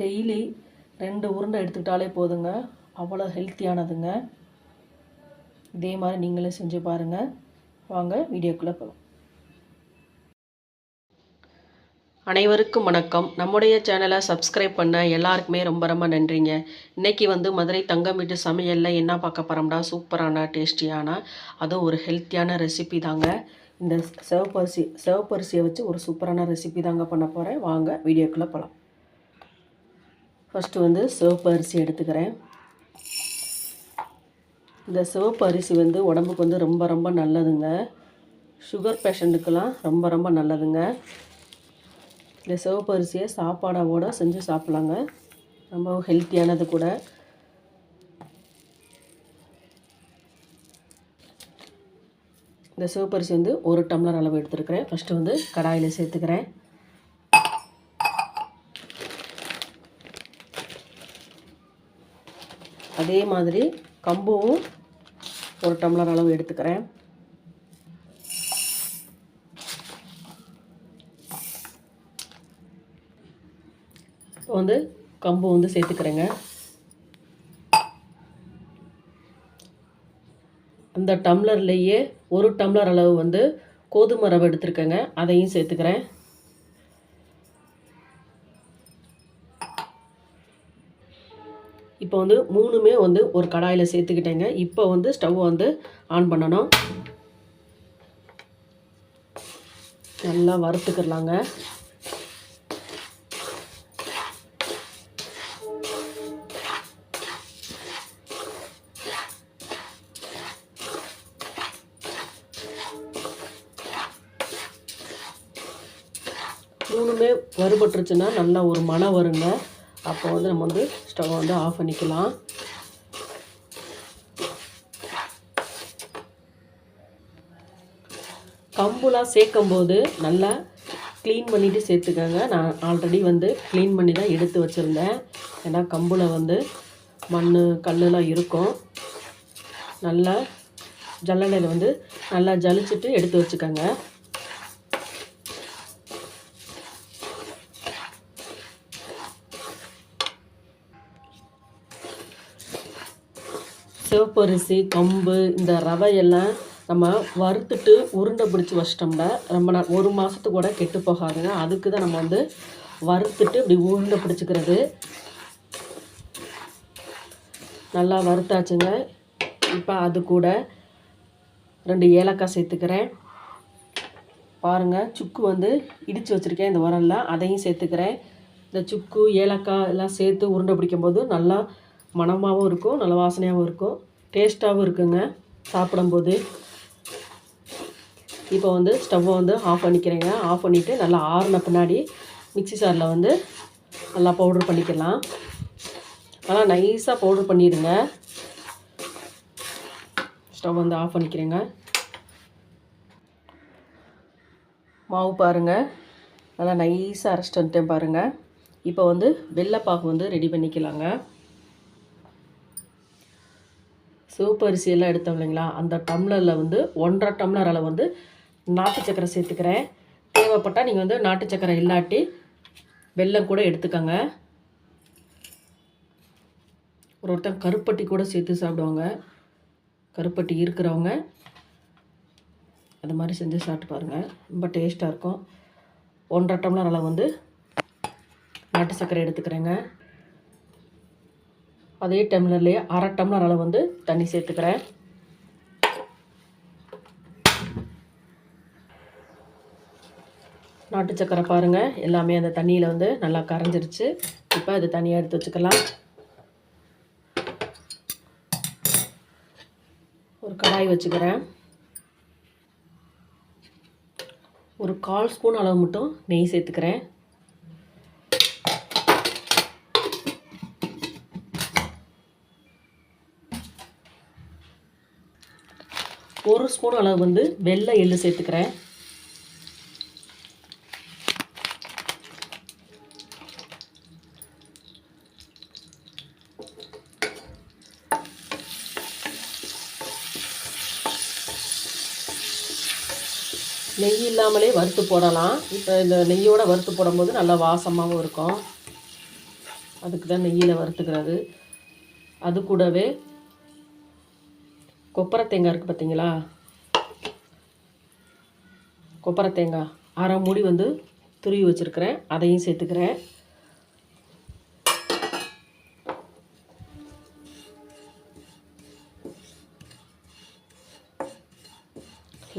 Daily ரெண்டு உருண்டை எடுத்துக்கிட்டாலே போதுங்க. அவ்வளோ ஹெல்த்தியானதுங்க. இதே மாதிரி நீங்களே செஞ்சு பாருங்கள் வாங்க வீடியோக்குள்ளே போகலாம் அனைவருக்கும் வணக்கம். நம்முடைய சேனலை சப்ஸ்கிரைப் பண்ண எல்லாருக்குமே ரொம்ப ரொம்ப நன்றிங்க. இன்றைக்கி வந்து மதுரை தங்கம் வீட்டு சமையலில் என்ன பார்க்க போகிறோம்னா சூப்பரான டேஸ்டியான அதுவும் ஒரு ஹெல்த்தியான ரெசிபி தாங்க. இந்த சிவப்பரிசி சிவப்பரிசியை வச்சு ஒரு சூப்பரான ரெசிபி தாங்க பண்ண போகிறேன் வாங்க வீடியோக்குள்ளே போகலாம் ஃபஸ்ட்டு வந்து சிவப்பு அரிசி எடுத்துக்கிறேன். இந்த சிவப்பு அரிசி வந்து உடம்புக்கு வந்து ரொம்ப ரொம்ப நல்லதுங்க. சுகர் பேஷண்ட்டுக்கெல்லாம் ரொம்ப ரொம்ப நல்லதுங்க. இந்த சிவப்பு அரிசியை சாப்பாடோட செஞ்சு சாப்பிட்லாங்க. ரொம்ப ஹெல்த்தியானது கூட. இந்த சிவப்பரிசி வந்து ஒரு டம்ளர் அளவு எடுத்துருக்கிறேன். ஃபஸ்ட்டு வந்து கடாயில் சேர்த்துக்கிறேன். அதே மாதிரி கம்பும் ஒரு டம்ளர் அளவு எடுத்துக்கிறேன். இப்போ வந்து கம்பு வந்து சேர்த்துக்கிறேங்க. அந்த டம்ளர்லேயே ஒரு டம்ளர் அளவு வந்து கோதுமை ரவை எடுத்துருக்கேங்க. அதையும் சேர்த்துக்கிறேன். இப்போ வந்து மூணுமே வந்து ஒரு கடாயில் சேர்த்துக்கிட்டேங்க. இப்போ வந்து ஸ்டவ் வந்து ஆன் பண்ணணும். நல்லா வறுத்துக்கிடலாங்க மூணுமே வறுபட்டுருச்சுன்னா நல்லா ஒரு மணம் வருங்க. அப்போ வந்து நம்ம வந்து ஸ்டவ் வந்து ஆஃப் பண்ணிக்கலாம். கம்புலாம் சேர்க்கும்போது நல்லா க்ளீன் பண்ணிவிட்டு சேர்த்துக்கோங்க. நான் ஆல்ரெடி வந்து க்ளீன் பண்ணி தான் எடுத்து வச்சுருந்தேன். ஏன்னா கம்பில் வந்து மண் கல்லெலாம் இருக்கும். நல்லா ஜல்லடையில் வந்து நல்லா ஜலிச்சுட்டு எடுத்து வச்சுக்கோங்க. சிவப்பரிசி கம்பு இந்த ரவையெல்லாம் நம்ம வறுத்துட்டு உருண்டை பிடிச்சி வச்சிட்டோம்னா ரொம்ப நாள் ஒரு மாதத்துக்கு கூட கெட்டு போகாதுங்க. அதுக்கு தான் நம்ம வந்து வறுத்துட்டு இப்படி உருண்டை பிடிச்சிக்கிறது. நல்லா வறுத்தாச்சுங்க. இப்போ அது கூட ரெண்டு ஏலக்காய் சேர்த்துக்கிறேன். பாருங்கள் சுக்கு வந்து இடித்து வச்சுருக்கேன் இந்த உரம்லாம் அதையும் சேர்த்துக்கிறேன். இந்த சுக்கு ஏலக்காய் எல்லாம் சேர்த்து உருண்டை பிடிக்கும்போது நல்லா மணமாகவும் இருக்கும் நல்ல வாசனையாகவும் இருக்கும். டேஸ்ட்டாகவும் இருக்குங்க சாப்பிடும்போது. இப்போ வந்து ஸ்டவ்வை வந்து ஆஃப் பண்ணிக்கிறேங்க. ஆஃப் பண்ணிவிட்டு நல்லா ஆறின பின்னாடி மிக்சி சாரில் வந்து நல்லா பவுட்ரு பண்ணிக்கலாம். நல்லா நைஸாக பவுட்ரு பண்ணிடுங்க. ஸ்டவ் வந்து ஆஃப் பண்ணிக்கிறேங்க. மாவு பாருங்கள் நல்லா நைஸாக அரைச்சிட்டு வந்துட்டேன் பாருங்கள் இப்போ வந்து வெள்ளைப்பாகு வந்து ரெடி பண்ணிக்கலாங்க. சிவப்பு அரிசியெல்லாம் எடுத்தோம் இல்லைங்களா? அந்த டம்ளரில் வந்து ஒன்றரை டம்ளர் அளவு வந்து நாட்டு சக்கரை சேர்த்துக்கிறேன். தேவைப்பட்டால் நீங்கள் வந்து நாட்டு சக்கரை இல்லாட்டி வெல்லம் கூட எடுத்துக்கோங்க. ஒரு ஒருத்தன் கருப்பட்டி கூட சேர்த்து சாப்பிடுவாங்க. கருப்பட்டி இருக்கிறவங்க அது மாதிரி செஞ்சு சாப்பிட்டு பாருங்கள் ரொம்ப டேஸ்ட்டாக இருக்கும். ஒன்றரை டம்ளர் அளவு வந்து நாட்டு சர்க்கரை எடுத்துக்கிறேங்க. அதே டம்ளர்லேயே அரை டம்ளர் அளவு வந்து தண்ணி சேர்த்துக்கிறேன். நாட்டு சக்கரை பாருங்கள் எல்லாமே அந்த தண்ணியில் வந்து நல்லா கரைஞ்சிருச்சு. இப்போ அது தனியாக எடுத்து வச்சுக்கலாம். ஒரு கடாய் வச்சுக்கிறேன். ஒரு கால் ஸ்பூன் அளவு மட்டும் நெய் சேர்த்துக்கிறேன். ஸ்பூன் அளவு வந்து வெள்ளை எள்ளு சேர்த்துக்கிறேன். நெய் இல்லாமலே வறுத்து போடலாம். இப்போ இந்த நெய்யோட வறுத்து போடும்போது நல்லா வாசமாகவும் இருக்கும். அதுக்கு தான் நெய்யில் வறுத்துக்கிறது. அது கூடவே கொப்பரை தேங்காய் இருக்குது பார்த்தீங்களா கொப்பரை தேங்காய் அரை மூடி வந்து துருவி வச்சுருக்கிறேன். அதையும் சேர்த்துக்கிறேன்.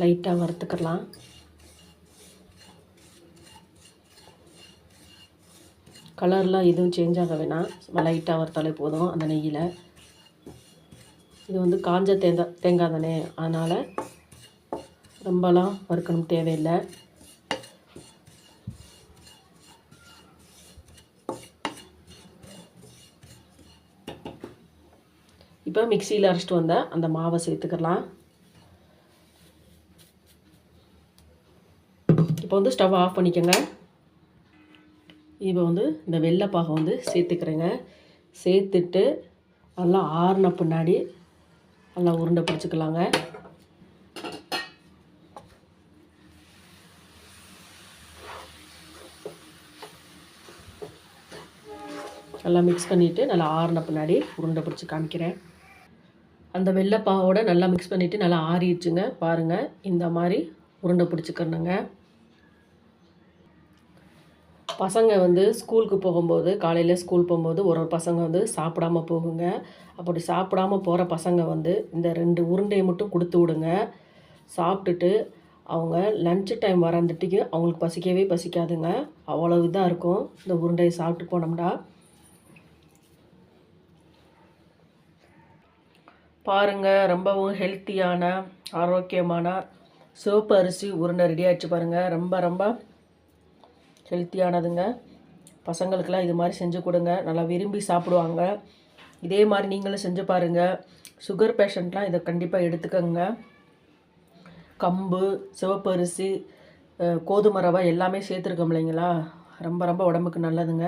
லைட்டாக வறுத்துக்கலாம். கலர்லாம் எதுவும் சேஞ்ச் ஆக வேணாம். லைட்டாக வறுத்தாலே போதும் அந்த நெய்யில். இது வந்து காஞ்ச தேங்காய் தேங்காய் தானே. அதனால் ரொம்பலாம் வறுக்கணும் தேவையில்லை. இப்போ மிக்சியில் அரைச்சிட்டு வந்த அந்த மாவை சேர்த்துக்கலாம். இப்போ வந்து ஸ்டவ் ஆஃப் பண்ணிக்கோங்க. இப்போ வந்து இந்த வெள்ளைப்பாகை வந்து சேர்த்துக்கிறேங்க. சேர்த்துட்டு நல்லா ஆறின பின்னாடி நல்லா உருண்டை பிடிச்சிக்கலாங்க. நல்லா மிக்ஸ் பண்ணிவிட்டு நல்லா ஆறின பின்னாடி உருண்டை பிடிச்சி காமிக்கிறேன். அந்த வெள்ளைப்பாவோட நல்லா மிக்ஸ் பண்ணிவிட்டு நல்லா ஆறிடுச்சுங்க. பாருங்கள் இந்த மாதிரி உருண்டை பிடிச்சிக்கணுங்க. பசங்க வந்து ஸ்கூலுக்கு போகும்போது காலையில் ஸ்கூல் போகும்போது ஒரு ஒரு பசங்க வந்து சாப்பிடாம போகுங்க. அப்படி சாப்பிடாம போகிற பசங்க வந்து இந்த ரெண்டு உருண்டையை மட்டும் கொடுத்து விடுங்க. சாப்பிட்டுட்டு அவங்க லன்ச் டைம் வரந்துட்டிக்கு அவங்களுக்கு பசிக்கவே பசிக்காதுங்க. அவ்வளோ இதாக இருக்கும். இந்த உருண்டையை சாப்பிட்டு போனோம்னா பாருங்கள் ரொம்பவும் ஹெல்த்தியான ஆரோக்கியமான சிவப்பு அரிசி உருண்டை ரெடி ஆகிடுச்சு பாருங்கள் ரொம்ப ரொம்ப ஹெல்த்தியானதுங்க பசங்களுக்கெல்லாம் இது மாதிரி செஞ்சு கொடுங்க. நல்லா விரும்பி சாப்பிடுவாங்க. இதே மாதிரி நீங்களும் செஞ்சு பாருங்கள் சுகர் பேஷண்ட்லாம் இதை கண்டிப்பாக எடுத்துக்கோங்க. கம்பு சிவப்பரிசி கோதுமை ரவை எல்லாமே சேர்த்துருக்கோம் இல்லைங்களா? ரொம்ப ரொம்ப உடம்புக்கு நல்லதுங்க.